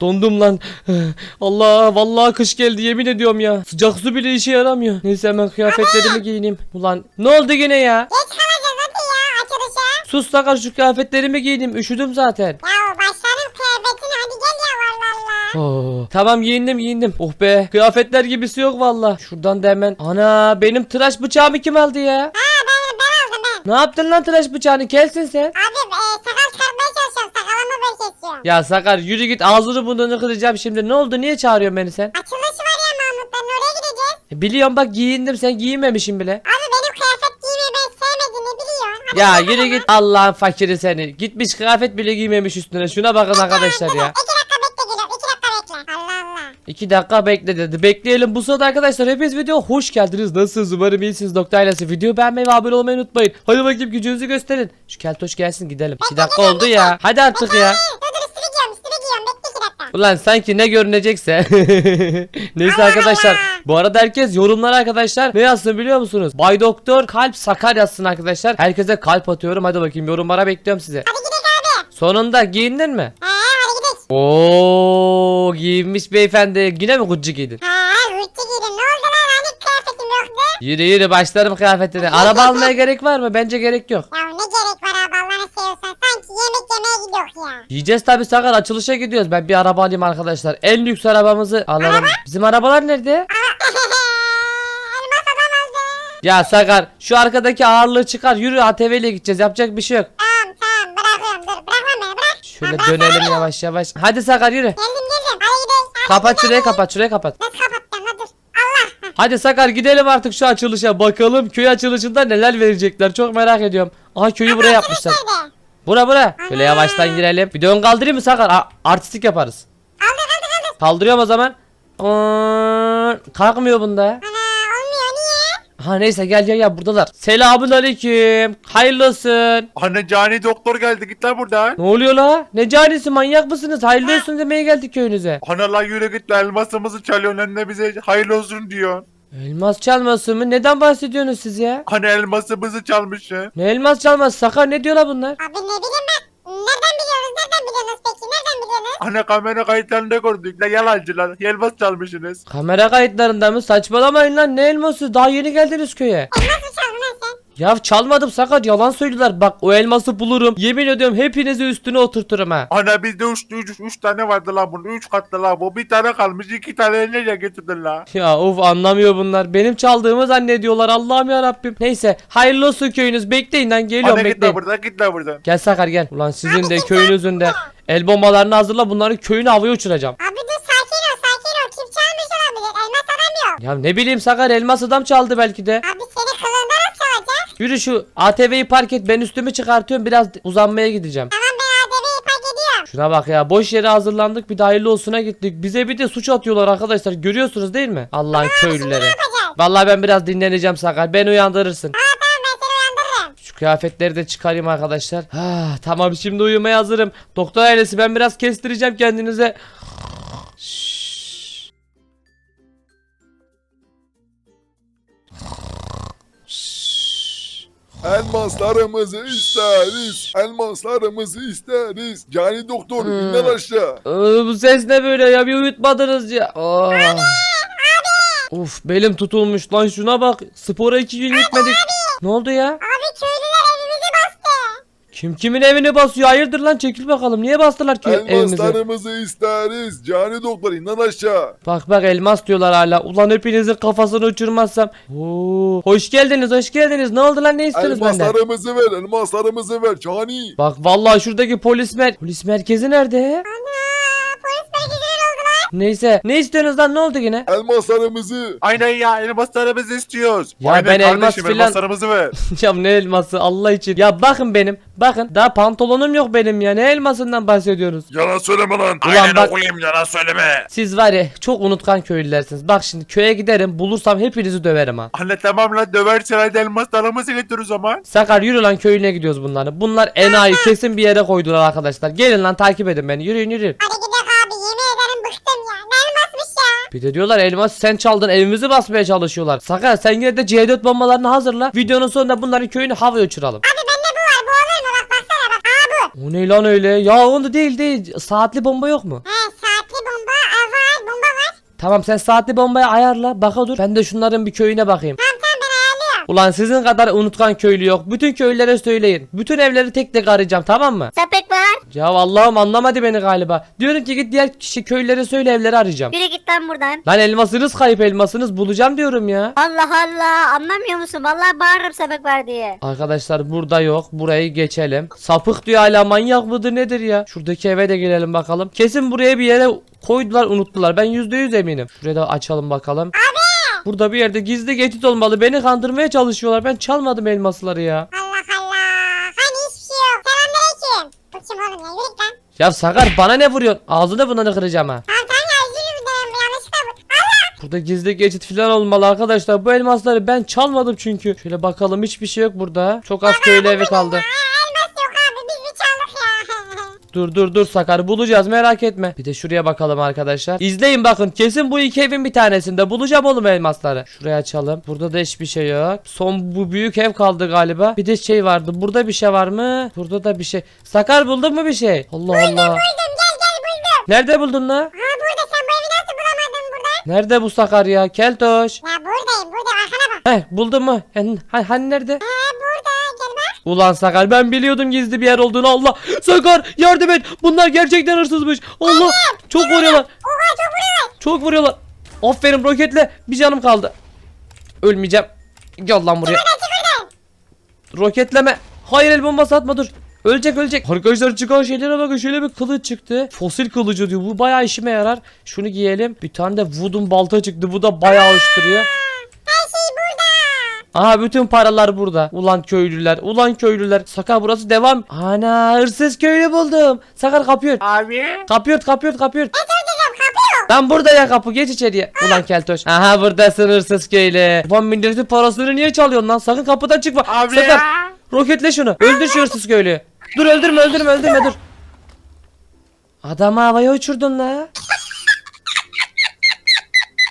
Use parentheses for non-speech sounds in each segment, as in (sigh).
Dondum lan. Allah vallahi kış geldi yemin ediyorum ya. Sıcak su bile işe yaramıyor. Neyse hemen kıyafetlerimi giyineyim. Ulan ne oldu yine ya? Geç kalacağız hadi ya açılışa. Sus sakar şu kıyafetlerimi giydim. Üşüdüm zaten. Ya başlarım kıyafetini hadi gel ya valla Allah. Oo, tamam giyindim giyindim. Oh be kıyafetler gibisi yok valla. Şuradan da hemen. Ana benim tıraş bıçağımı kim aldı ya? Ha ben, ben aldım ben. Ne yaptın lan tıraş bıçağını? Kelsin sen. Abi e, sakal çıkartmaya çalışıyorum sakalımı böyle kesiyorum. Ya Sakar yürü git ağzını burnunu kıracağım şimdi. Ne oldu? Niye çağırıyorsun beni sen? Açılış var ya Mahmut'tan oraya gideceğiz. E, biliyorum bak giyindim sen giyinmemişsin bile. Abi benim kıyafet giymeyi ben sevmediğini biliyorsun. Hadi Ya yürü git Allah'ın fakiri seni. Gitmiş kıyafet bile giymemiş üstüne. Şuna bakın arkadaşlar ya. İki dakika bekle geliyorum iki dakika bekle. Allah Allah. İki dakika bekle dedi. Bekleyelim. Bu sırada arkadaşlar hepiniz video hoş geldiniz. Nasılsınız? Umarım iyisiniz. Doktor ailesi video beğenmeyi ve abone olmayı unutmayın. Hadi bakayım gücünüzü gösterin. Şu keltoş gelsin gidelim. İki dakika oldu ya. Hadi artık ya. Dur Ulan sanki ne görünecekse. (laughs) Neyse arkadaşlar. Bu arada herkes yorumlara arkadaşlar ne yazsın biliyor musunuz? Bay Doktor kalp sakar yazsın arkadaşlar. Herkese kalp atıyorum. Hadi bakayım yorumlara bekliyorum sizi. Hadi gidelim abi. Sonunda giyindin mi? He hadi gidelim. Oo giyinmiş beyefendi. Yine mi Gucci giydin? He Gucci giydim ne oldu lan hani kıyafetim yoktu. Yürü yürü başlarım kıyafetine. Araba almaya gerek var mı? Bence gerek yok. Ya sanki yemek yemeye gidiyor ya. Yiyeceğiz tabi Sakar açılışa gidiyoruz. Ben bir araba alayım arkadaşlar. En lüks arabamızı alalım. Bizim arabalar nerede? (laughs) Elmas adam aldı. Ya Sakar şu arkadaki ağırlığı çıkar. Yürü ATV ile gideceğiz. Yapacak bir şey yok. Tamam tamam bırakıyorum dur bırakma beni bırak. Şöyle bırak dönelim beni. yavaş yavaş. Hadi Sakar yürü. Geldim geldim hadi gidelim. Hadi Kapat gidelim. şurayı kapat şurayı kapat. Nasıl kapatacağım la dur. Allah. Heh. Hadi Sakar gidelim artık şu açılışa. Bakalım köy açılışında neler verecekler. Çok merak ediyorum. Aha köyü buraya yapmışlar. Nerede? Bura bura. Şöyle yavaştan girelim. Bir de ön kaldırayım mı Sakar? A- artistik yaparız. Kaldır kaldır kaldır. Kaldırıyorum o zaman. Aa, kalkmıyor bunda. Ana olmuyor niye? Ha neyse gel gel gel buradalar. Selamun aleyküm. Hayırlı olsun. Anne cani doktor geldi git lan buradan. Ne oluyor la? Ne canisi manyak mısınız? Hayırlı olsun demeye geldik köyünüze. Ana lan yürü git lan elmasımızı çalıyorsun anne bize hayırlı olsun diyor. Elmas çalması mı? Neden bahsediyorsunuz siz ya? Hani elmasımızı çalmışsın. Ne elmas çalması? Sakar ne diyorlar bunlar? Abi ne bileyim ben. Nereden biliyoruz nereden biliyorsunuz peki nereden biliyorsunuz? Anne kamera kayıtlarında gördük lan yalancılar elmas çalmışsınız. Kamera kayıtlarında mı? Saçmalamayın lan ne elması? Daha yeni geldiniz köye. Elmas mı? Ya çalmadım Sakar yalan söylüyorlar. Bak o elması bulurum. Yemin ediyorum hepinizi üstüne oturturum ha. Ana bizde üç, üç, üç tane vardı lan bunun üç katlı lan bu bir tane kalmış iki tane nereye getirdin lan? Ya of anlamıyor bunlar. Benim çaldığımı zannediyorlar. Allah'ım ya Rabbim. Neyse hayırlı olsun köyünüz. Bekleyin lan geliyorum Anne git bekleyin. lan buradan git lan buradan. Gel Sakar gel. Ulan sizin de köyünüzün de el bombalarını hazırla bunların köyünü havaya uçuracağım. Abi dur sakin ol sakin ol kim çalmış olabilir elmas adam yok. Ya ne bileyim Sakar elmas adam çaldı belki de. Abi seni kılığında nasıl çalacak? Yürü şu ATV'yi park et ben üstümü çıkartıyorum biraz uzanmaya gideceğim. Tamam ben ADV'yi park ediyorum. Şuna bak ya boş yere hazırlandık bir de hayırlı olsuna gittik. Bize bir de suç atıyorlar arkadaşlar görüyorsunuz değil mi? Allah'ın köylüleri. Vallahi ben biraz dinleneceğim Sakar beni uyandırırsın. Ha tamam ben seni uyandırırım. Şu kıyafetleri de çıkarayım arkadaşlar. Ha, tamam şimdi uyumaya hazırım. Doktor ailesi ben biraz kestireceğim kendinize. Şşş. Elmaslarımızı isteriz. Elmaslarımızı isteriz. Cani doktor inden aşağı. Ee, bu ses ne böyle ya bir uyutmadınız ya. Oh. Uf belim tutulmuş lan şuna bak. Spora iki gün gitmedik. Ne oldu ya? Abi bastı. Kim kimin evini basıyor? Hayırdır lan çekil bakalım. Niye bastılar ki evimizi? Elmaslarımızı isteriz. Cani doktor inden aşağı. Bak bak elmas diyorlar hala. Ulan hepinizin kafasını uçurmazsam. Oo, hoş geldiniz hoş geldiniz. Ne oldu lan ne istiyorsunuz benden? Elmaslarımızı ver. Elmaslarımızı ver. Cani. Bak vallahi şuradaki polis mer polis merkezi nerede? Ana Neyse ne istiyorsunuz lan ne oldu yine? Elmaslarımızı. Aynen ya elmaslarımızı istiyoruz. Ya Aynen ben elmas kardeşim, filan- elmaslarımızı ver. (laughs) ya ne elması Allah için. Ya bakın benim bakın daha pantolonum yok benim ya ne elmasından bahsediyorsunuz? Yalan söyleme lan. Ulan bak oğlum yalan söyleme. siz var ya çok unutkan köylülersiniz. Bak şimdi köye giderim bulursam hepinizi döverim ha. Anne tamam lan döversen hadi elmaslarımızı getir o zaman. Sakar yürü lan köyüne gidiyoruz bunları. Bunlar enayi kesin bir yere koydular arkadaşlar. Gelin lan takip edin beni. Yürüyün yürüyün. Hadi Bir de diyorlar elmas sen çaldın evimizi basmaya çalışıyorlar. Sakar sen yine de C4 bombalarını hazırla. Videonun sonunda bunların köyünü havaya uçuralım. Abi bende bu var bu olur mu bak baksana bak. Aa bu. O ne lan öyle? Ya onu değil değil. Saatli bomba yok mu? He saatli bomba aa, var bomba var. Tamam sen saatli bombayı ayarla. Baka dur. Ben de şunların bir köyüne bakayım. Ayarlıyorum. Ulan sizin kadar unutkan köylü yok. Bütün köylülere söyleyin. Bütün evleri tek tek arayacağım tamam mı? Sepek var. Ya Allah'ım anlamadı beni galiba. Diyorum ki git diğer kişi köylülere söyle evleri arayacağım. Biri git lan buradan. Lan elmasınız kayıp elmasınız bulacağım diyorum ya. Allah Allah anlamıyor musun? Vallahi bağırırım sepek var diye. Arkadaşlar burada yok. Burayı geçelim. Sapık diyor hala manyak mıdır nedir ya? Şuradaki eve de girelim bakalım. Kesin buraya bir yere koydular unuttular. Ben yüzde yüz eminim. Şuraya da açalım bakalım. Burada bir yerde gizli geçit olmalı. Beni kandırmaya çalışıyorlar. Ben çalmadım elmasları ya. Allah Allah. Hani hiçbir şey yok. Selamünaleyküm. Bu kim oğlum ya yürü git lan. Ya Sakar bana ne vuruyorsun? Ağzını bunları kıracağım ha. Tamam tamam ya özür dilerim yanlışlıkla bu. Allah. Burada gizli geçit falan olmalı arkadaşlar. Bu elmasları ben çalmadım çünkü. Şöyle bakalım hiçbir şey yok burada. Çok az köylü evi kaldı. Aa, Dur dur dur Sakar bulacağız merak etme. Bir de şuraya bakalım arkadaşlar. İzleyin bakın kesin bu iki evin bir tanesinde bulacağım oğlum elmasları. Şuraya açalım. Burada da hiçbir şey yok. Son bu büyük ev kaldı galiba. Bir de şey vardı. Burada bir şey var mı? Burada da bir şey. Sakar buldun mu bir şey? Allah Allah. buldum gel gel buldum. Nerede buldun la? Ha burada sen bu evi nasıl bulamadın burada? Nerede bu Sakar ya? Keltoş. Ya buradayım burada arkana bak. Heh buldun mu? Hani, hani nerede? Bak. Ulan Sakar ben biliyordum gizli bir yer olduğunu Allah. Sakar yardım et. Bunlar gerçekten hırsızmış. Allah çok vuruyorlar. Oha çok vuruyor. Çok vuruyorlar. Aferin roketle bir canım kaldı. Ölmeyeceğim. Gel lan buraya. Roketleme. Hayır el bombası atma dur. Ölecek ölecek. Arkadaşlar çıkan şeylere bakın şöyle bir kılıç çıktı. Fosil kılıcı diyor. Bu bayağı işime yarar. Şunu giyelim. Bir tane de wooden balta çıktı. Bu da bayağı hoş duruyor. Her şey burada. Aha bütün paralar burada. Ulan köylüler. Ulan köylüler. Sakar burası devam. Ana hırsız köylü buldum. Sakar kapıyor. Abi. Kapıyor kapıyor kapıyor. Lan burada ya kapı geç içeriye. Ulan keltoş. Aha buradasın hırsız köylü. Ulan milletin parasını niye çalıyorsun lan? Sakın kapıdan çıkma. Abi Sakar ya. roketle şunu. Öldür şu hırsız köylüyü. Dur öldürme öldürme öldürme dur. Adamı havaya uçurdun la.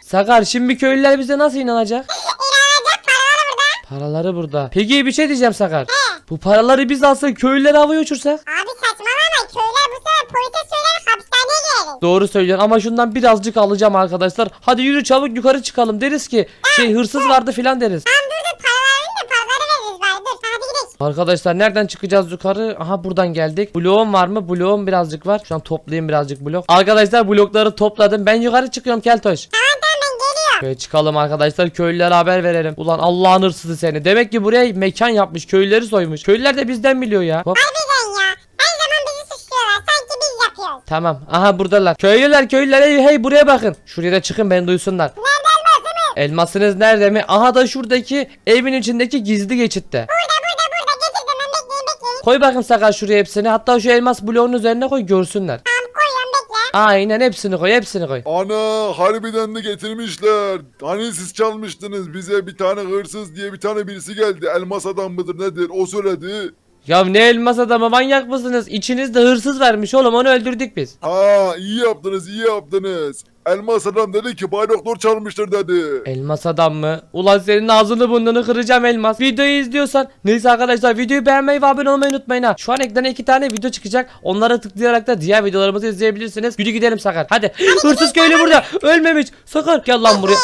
Sakar şimdi köylüler bize nasıl? İnanacak paraları burada. Peki bir şey diyeceğim Sakar. Bu paraları biz alsak köylüleri havaya uçursak? Abi saçmalama köyler bu sefer polise söyler hapishaneye gireriz. Doğru söylüyorsun ama şundan birazcık alacağım arkadaşlar. Hadi yürü çabuk yukarı çıkalım deriz ki şey hırsız vardı filan deriz. Tamam dur dur paraları da paraları veririz bari dur hadi gidelim. Arkadaşlar nereden çıkacağız yukarı? Aha buradan geldik. Bloğum var mı? Bloğum birazcık var. Şu an toplayayım birazcık blok. Arkadaşlar blokları topladım. Ben yukarı çıkıyorum Keltoş. Tamam tamam. Şöyle çıkalım arkadaşlar köylülere haber verelim. Ulan Allah'ın hırsızı seni. Demek ki buraya mekan yapmış. Köylüleri soymuş. Köylüler de bizden biliyor ya. Hop. Harbiden ya. Her zaman bizi suçluyorlar sanki biz yapıyoruz. Tamam. Aha buradalar. Köylüler köylüler hey, hey buraya bakın. Şuraya da çıkın beni duysunlar. Nerede elmasımız? Elmasınız nerede mi? Aha da şuradaki evin içindeki gizli geçitte. Burada burada burada getirdim ben bekleyin bekleyin. Koy bakın sakar şuraya hepsini. Hatta şu elmas bloğun üzerine koy görsünler. Aynen hepsini koy hepsini koy. Ana harbiden de getirmişler. Hani siz çalmıştınız bize bir tane hırsız diye bir tane birisi geldi. Elmas adam mıdır nedir o söyledi. Ya ne elmas adamı manyak mısınız? İçinizde hırsız vermiş oğlum onu öldürdük biz. Ha iyi yaptınız iyi yaptınız. Elmas adam dedi ki Bay Doktor çalmıştır dedi. Elmas adam mı? Ulan senin ağzını burnunu kıracağım elmas. Videoyu izliyorsan. Neyse arkadaşlar videoyu beğenmeyi ve abone olmayı unutmayın ha. Şu an ekrana iki tane video çıkacak. Onlara tıklayarak da diğer videolarımızı izleyebilirsiniz. Yürü gidelim Sakar. Hadi. (laughs) Hırsız köylü burada. Ölmemiş. Sakar gel lan buraya.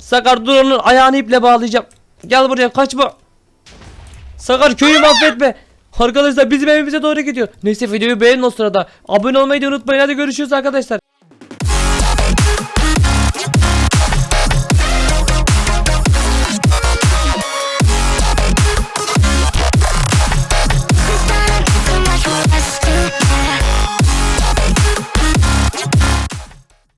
Sakar dur onun ayağını iple bağlayacağım. Gel buraya kaçma. Sakar köyü mahvetme. Arkadaşlar bizim evimize doğru gidiyor. Neyse videoyu beğenin o sırada. Abone olmayı da unutmayın. Hadi görüşürüz arkadaşlar.